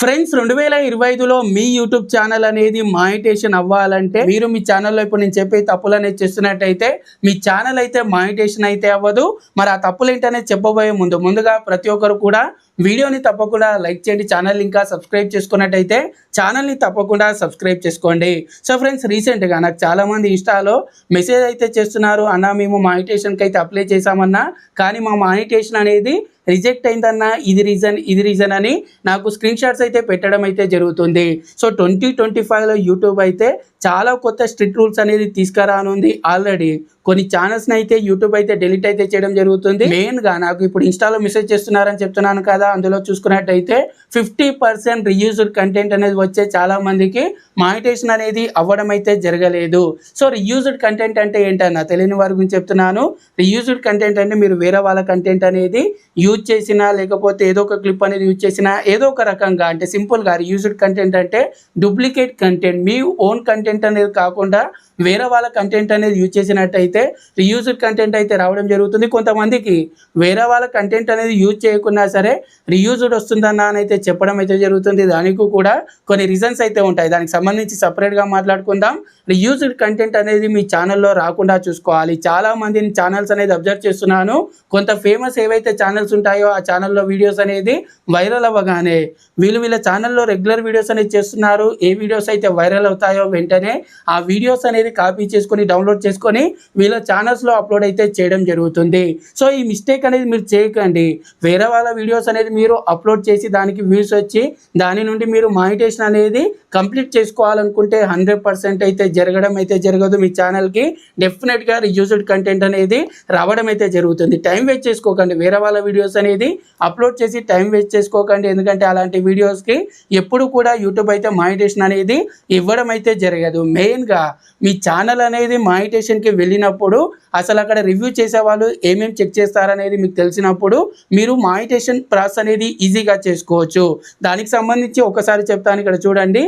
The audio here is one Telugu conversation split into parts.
ఫ్రెండ్స్ రెండు వేల ఇరవై ఐదులో మీ యూట్యూబ్ ఛానల్ అనేది మానిటేషన్ అవ్వాలంటే మీరు మీ ఛానల్లో ఇప్పుడు నేను చెప్పే తప్పులు అనేది చేస్తున్నట్టయితే మీ ఛానల్ అయితే మానిటేషన్ అయితే అవ్వదు. మరి ఆ తప్పులు ఏంటనేది చెప్పబోయే ముందు ముందుగా ప్రతి ఒక్కరు కూడా వీడియోని తప్పకుండా లైక్ చేయండి ఛానల్ ఇంకా సబ్స్క్రైబ్ చేసుకున్నట్టయితే ఛానల్ని తప్పకుండా సబ్స్క్రైబ్ చేసుకోండి. సో ఫ్రెండ్స్ రీసెంట్గా నాకు చాలామంది ఇన్స్టాలో మెసేజ్ అయితే చేస్తున్నారు అన్న మేము మానిటేషన్కి అయితే అప్లై చేశామన్నా కానీ మా మానిటేషన్ అనేది రిజెక్ట్ అయిందన్నా ఇది రీజన్ ఇది రీజన్ అని నాకు స్క్రీన్ షాట్స్ అయితే పెట్టడం అయితే జరుగుతుంది. సో ట్వంటీ ట్వంటీ ఫైవ్లో యూట్యూబ్ అయితే చాలా కొత్త స్ట్రిక్ట్ రూల్స్ అనేది తీసుకురానుంది ఆల్రెడీ. కొన్ని ఛానల్స్ని అయితే యూట్యూబ్ అయితే డిలీట్ అయితే చేయడం జరుగుతుంది. మెయిన్గా నాకు ఇప్పుడు ఇన్స్టాలో మెసేజ్ చేస్తున్నారని చెప్తున్నాను కదా అందులో చూసుకున్నట్టయితే ఫిఫ్టీ పర్సెంట్ రియూజ్డ్ కంటెంట్ అనేది వచ్చే చాలా మందికి మానిటేషన్ అనేది అవ్వడం అయితే జరగలేదు. సో రియూజ్డ్ కంటెంట్ అంటే ఏంటన్నా తెలియని వారి గురించి చెప్తున్నాను. రియూజ్డ్ కంటెంట్ అంటే మీరు వేరే వాళ్ళ కంటెంట్ అనేది యూజ్ చేసినా లేకపోతే ఏదో ఒక క్లిప్ అనేది యూజ్ చేసినా ఏదో ఒక రకంగా అంటే సింపుల్గా రీయూజ్డ్ కంటెంట్ అంటే డూప్లికేట్ కంటెంట్ మీ ఓన్ కంటెంట్ అనేది కాకుండా వేరే వాళ్ళ కంటెంట్ అనేది యూజ్ చేసినట్టయితే రీయూజ్డ్ కంటెంట్ అయితే రావడం జరుగుతుంది. కొంతమందికి వేరే వాళ్ళ కంటెంట్ అనేది యూజ్ చేయకున్నా సరే రియూజ్డ్ వస్తుందన్న అని అయితే చెప్పడం అయితే జరుగుతుంది. దానికి కూడా కొన్ని రీజన్స్ అయితే ఉంటాయి. దానికి సంబంధించి సపరేట్గా మాట్లాడుకుందాం. రియూజ్డ్ కంటెంట్ అనేది మీ ఛానల్లో రాకుండా చూసుకోవాలి. చాలామంది ఛానల్స్ అనేది అబ్జర్వ్ చేస్తున్నాను. కొంత ఫేమస్ ఏవైతే ఛానల్స్ ఉంటాయో ఆ ఛానల్లో వీడియోస్ అనేది వైరల్ అవ్వగానే వీళ్ళు వీళ్ళ ఛానల్లో రెగ్యులర్ వీడియోస్ అనేది చేస్తున్నారు. ఏ వీడియోస్ అయితే వైరల్ అవుతాయో వెంటనే ఆ వీడియోస్ అనేది కాపీ చేసుకొని డౌన్లోడ్ చేసుకొని వీళ్ళ ఛానల్స్లో అప్లోడ్ అయితే చేయడం జరుగుతుంది. సో ఈ మిస్టేక్ అనేది మీరు చేయకండి. వేరే వాళ్ళ వీడియోస్ అనేది మీరు అప్లోడ్ చేసి దానికి వ్యూస్ వచ్చి దాని నుండి మీరు మానిటేషన్ అనేది కంప్లీట్ చేసుకోవాలనుకుంటే హండ్రెడ్ పర్సెంట్ అయితే జరగడం అయితే జరగదు. మీ ఛానల్కి డెఫినెట్గా రియూజ్డ్ కంటెంట్ అనేది రావడం అయితే జరుగుతుంది. టైం వేస్ట్ చేసుకోకండి. వేరే వాళ్ళ వీడియోస్ అనేది అప్లోడ్ చేసి టైం వేస్ట్ చేసుకోకండి. ఎందుకంటే అలాంటి వీడియోస్ వీడియోస్కి ఎప్పుడు కూడా యూట్యూబ్ అయితే మానిటేషన్ అనేది ఇవ్వడం అయితే జరగదు. మెయిన్గా మీ ఛానల్ అనేది మానిటేషన్కి వెళ్ళినప్పుడు అసలు అక్కడ రివ్యూ చేసే వాళ్ళు ఏమేమి చెక్ చేస్తారనేది మీకు తెలిసినప్పుడు మీరు మానిటేషన్ ప్రాసెస్ అనేది ఈజీగా చేసుకోవచ్చు. దానికి సంబంధించి ఒకసారి చెప్తాను ఇక్కడ చూడండి.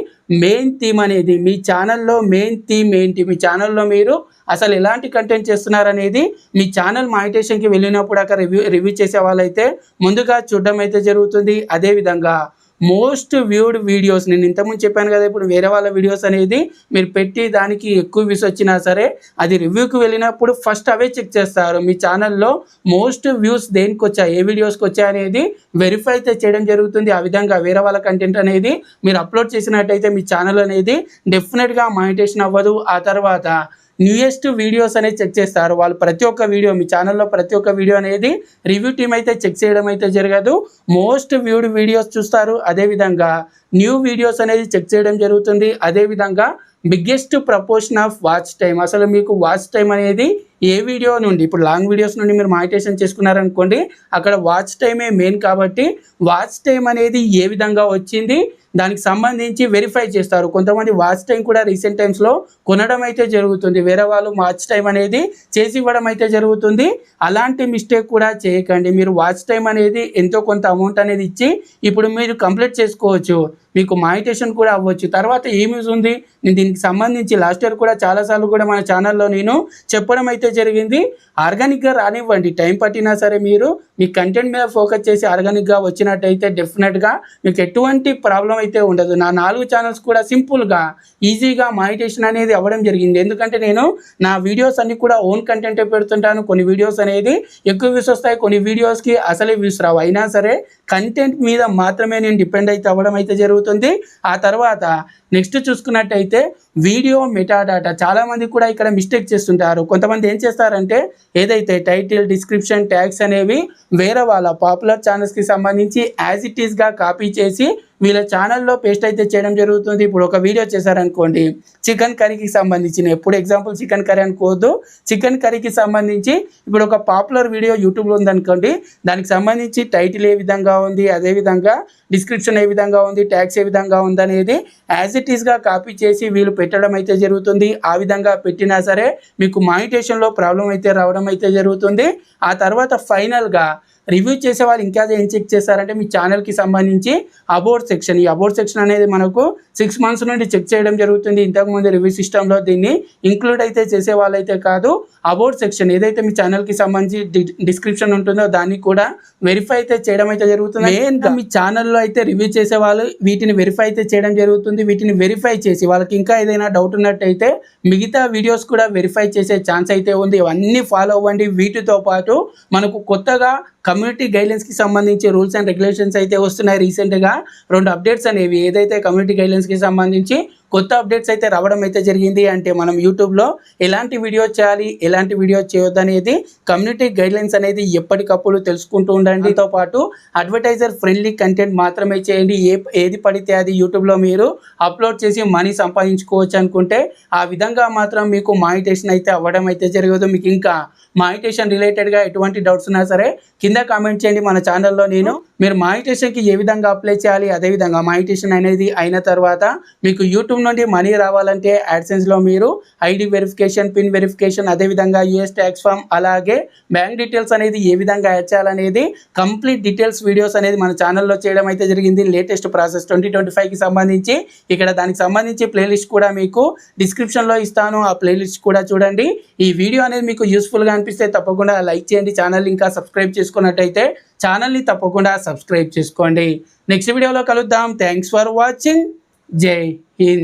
మెయిన్ థీమ్ అనేది మీ ఛానల్లో మెయిన్ థీమ్ ఏంటి? మీ ఛానల్లో మీరు అసలు ఎలాంటి కంటెంట్ చేస్తున్నారనేది మీ ఛానల్ మానిటేషన్కి వెళ్ళినప్పుడు అక్కడ రివ్యూ రివ్యూ చేసే వాళ్ళైతే ముందుగా చూడడం అయితే జరుగుతుంది. అదేవిధంగా మోస్ట్ వ్యూడ్ వీడియోస్. నేను ఇంతకుముందు చెప్పాను కదా ఇప్పుడు వేరే వాళ్ళ వీడియోస్ అనేది మీరు పెట్టి దానికి ఎక్కువ వ్యూస్ వచ్చినా సరే అది రివ్యూకి వెళ్ళినప్పుడు ఫస్ట్ అవే చెక్ చేస్తారు. మీ ఛానల్లో మోస్ట్ వ్యూస్ దేనికి వచ్చాయి ఏ వీడియోస్కి వచ్చాయి అనేది వెరిఫై అయితే చేయడం జరుగుతుంది. ఆ విధంగా వేరే వాళ్ళ కంటెంట్ అనేది మీరు అప్లోడ్ చేసినట్టయితే మీ ఛానల్ అనేది డెఫినెట్గా మానిటేషన్ అవ్వదు. ఆ తర్వాత న్యూయెస్ట్ వీడియోస్ అనేది చెక్ చేస్తారు. వాళ్ళు ప్రతి ఒక్క వీడియో మీ ఛానల్లో ప్రతి ఒక్క వీడియో అనేది రివ్యూ టీం అయితే చెక్ చేయడం అయితే జరగదు. మోస్ట్ వ్యూడ్ వీడియోస్ చూస్తారు. అదేవిధంగా న్యూ వీడియోస్ అనేది చెక్ చేయడం జరుగుతుంది. అదేవిధంగా biggest proportion of watch time అసలు మీకు వాచ్ టైం అనేది ఏ వీడియో నుండి ఇప్పుడు లాంగ్ వీడియోస్ నుండి మీరు మానిటేషన్ చేసుకున్నారనుకోండి అక్కడ వాచ్ టైమే మెయిన్ కాబట్టి వాచ్ టైం అనేది ఏ విధంగా వచ్చింది దానికి సంబంధించి వెరిఫై చేస్తారు. కొంతమంది వాచ్ టైం కూడా రీసెంట్ టైమ్స్లో కొనడం అయితే జరుగుతుంది. వేరే వాళ్ళు వాచ్ టైం అనేది చేసి ఇవ్వడం అయితే జరుగుతుంది. అలాంటి మిస్టేక్ కూడా చేయకండి. మీరు వాచ్ టైం అనేది ఎంతో కొంత అమౌంట్ అనేది ఇచ్చి ఇప్పుడు మీరు కంప్లీట్ చేసుకోవచ్చు. మీకు మానిటేషన్ కూడా అవ్వచ్చు. తర్వాత ఏమి యూజ్ ఉంది? నేను దీనికి సంబంధించి లాస్ట్ ఇయర్ కూడా చాలాసార్లు కూడా మన ఛానల్లో నేను చెప్పడం అయితే జరిగింది. ఆర్గానిక్గా రానివ్వండి. టైం పట్టినా సరే మీరు మీ కంటెంట్ మీద ఫోకస్ చేసి ఆర్గానిక్గా వచ్చినట్టయితే డెఫినెట్గా మీకు ఎటువంటి ప్రాబ్లం అయితే ఉండదు. నా నాలుగు ఛానల్స్ కూడా సింపుల్గా ఈజీగా మానిటేషన్ అనేది అవ్వడం జరిగింది. ఎందుకంటే నేను నా వీడియోస్ అన్ని కూడా ఓన్ కంటెంటే పెడుతుంటాను. కొన్ని వీడియోస్ అనేది ఎక్కువ వ్యూస్ వస్తాయి కొన్ని వీడియోస్కి అసలే వ్యూస్ రావు. అయినా సరే కంటెంట్ మీద మాత్రమే నేను డిపెండ్ అయితే అవ్వడం అయితే జరుగుతుంది. ఆ తర్వాత నెక్స్ట్ చూసుకున్నట్టయితే వీడియో మెటాడాటా చాలామంది కూడా ఇక్కడ మిస్టేక్ చేస్తుంటారు. కొంతమంది ఏం చేస్తారంటే ఏదైతే టైటిల్ డిస్క్రిప్షన్ ట్యాగ్స్ అనేవి వేరే వాళ్ళ పాపులర్ ఛానల్స్కి సంబంధించి యాజ్ ఇట్ ఈస్గా కాపీ చేసి వీళ్ళ ఛానల్లో పేస్ట్ అయితే చేయడం జరుగుతుంది. ఇప్పుడు ఒక వీడియో చేశారనుకోండి చికెన్ కర్రీకి సంబంధించిన ఎప్పుడు ఎగ్జాంపుల్ చికెన్ కర్రీ అనుకోవద్దు. చికెన్ కర్రీకి సంబంధించి ఇప్పుడు ఒక పాపులర్ వీడియో యూట్యూబ్లో ఉందనుకోండి దానికి సంబంధించి టైటిల్ ఏ విధంగా ఉంది అదేవిధంగా డిస్క్రిప్షన్ ఏ విధంగా ఉంది ట్యాక్స్ ఏ విధంగా ఉంది అనేది యాజ్ ఇట్ ఈస్గా కాపీ చేసి వీళ్ళు పెట్టడం అయితే జరుగుతుంది. ఆ విధంగా పెట్టినా సరే మీకు మానిటేషన్లో ప్రాబ్లం అయితే రావడం అయితే జరుగుతుంది. ఆ తర్వాత ఫైనల్గా రివ్యూ చేసే వాళ్ళు ఇంకా ఏం చెక్ చేస్తారంటే మీ ఛానల్కి సంబంధించి అబౌట్ సెక్షన్. ఈ అబౌట్ సెక్షన్ అనేది మనకు సిక్స్ మంత్స్ నుండి చెక్ చేయడం జరుగుతుంది. ఇంతకుముందు రివ్యూ సిస్టంలో దీన్ని ఇంక్లూడ్ అయితే చేసే వాళ్ళైతే కాదు. అబౌట్ సెక్షన్ ఏదైతే మీ ఛానల్కి సంబంధించి డిస్క్రిప్షన్ ఉంటుందో దాన్ని కూడా వెరిఫై అయితే చేయడం అయితే జరుగుతుంది. మెయిన్గా మీ ఛానల్లో అయితే రివ్యూ చేసే వాళ్ళు వీటిని వెరిఫై అయితే చేయడం జరుగుతుంది. వీటిని వెరిఫై చేసి వాళ్ళకి ఇంకా ఏదైనా డౌట్ ఉన్నట్టయితే మిగతా వీడియోస్ కూడా వెరిఫై చేసే ఛాన్స్ అయితే ఉంది. ఇవన్నీ ఫాలో అవ్వండి. వీటితో పాటు మనకు కొత్తగా కమ్యూనిటీ గైడ్లైన్స్కి సంబంధించి రూల్స్ అండ్ రెగ్యులేషన్స్ అయితే వస్తున్నాయి రీసెంట్గా రెండు అప్డేట్స్ అనేవి. ఏదైతే కమ్యూనిటీ గైడ్లైన్స్కి సంబంధించి కొత్త అప్డేట్స్ అయితే రావడం అయితే జరిగింది. అంటే మనం యూట్యూబ్లో ఎలాంటి వీడియో చేయాలి ఎలాంటి వీడియో చేయొద్దు అనేది కమ్యూనిటీ గైడ్లైన్స్ అనేది ఎప్పటికప్పుడు తెలుసుకుంటూ ఉండండి. తో పాటు అడ్వర్టైజర్ ఫ్రెండ్లీ కంటెంట్ మాత్రమే చేయండి. ఏ ఏది పడితే అది యూట్యూబ్లో మీరు అప్లోడ్ చేసి మనీ సంపాదించుకోవచ్చు అనుకుంటే ఆ విధంగా మాత్రం మీకు మానిటేషన్ అయితే అవ్వడం అయితే జరగదు. మీకు ఇంకా మానిటేషన్ రిలేటెడ్గా ఎటువంటి డౌట్స్ ఉన్నా సరే కింద కామెంట్ చేయండి మన ఛానల్లో నేను. మీరు మానిటేషన్కి ఏ విధంగా అప్లై చేయాలి అదేవిధంగా మానిటేషన్ అనేది అయిన తర్వాత మీకు యూట్యూబ్ నుండి మనీ రావాలంటే యాడ్సెన్స్లో మీరు ఐడి వెరిఫికేషన్ పిన్ వెరిఫికేషన్ అదేవిధంగా యూఎస్ ట్యాక్స్ ఫామ్ అలాగే బ్యాంక్ డీటెయిల్స్ అనేది ఏ విధంగా యాడ్ చేయాలనేది కంప్లీట్ డీటెయిల్స్ వీడియోస్ అనేది మన ఛానల్లో చేయడం అయితే జరిగింది. లేటెస్ట్ ప్రాసెస్ ట్వంటీ ట్వంటీ ఫైవ్కి సంబంధించి. ఇక్కడ దానికి సంబంధించి ప్లేలిస్ట్ కూడా మీకు డిస్క్రిప్షన్లో ఇస్తాను. ఆ ప్లేలిస్ట్ కూడా చూడండి. ఈ వీడియో అనేది మీకు యూస్ఫుల్గా అనిపిస్తే తప్పకుండా లైక్ చేయండి. ఛానల్ ఇంకా సబ్స్క్రైబ్ చేసుకున్నట్టయితే ఛానల్ని తప్పకుండా సబ్స్క్రైబ్ చేసుకోండి. నెక్స్ట్ వీడియోలో కలుద్దాం. Thanks for watching Jai in.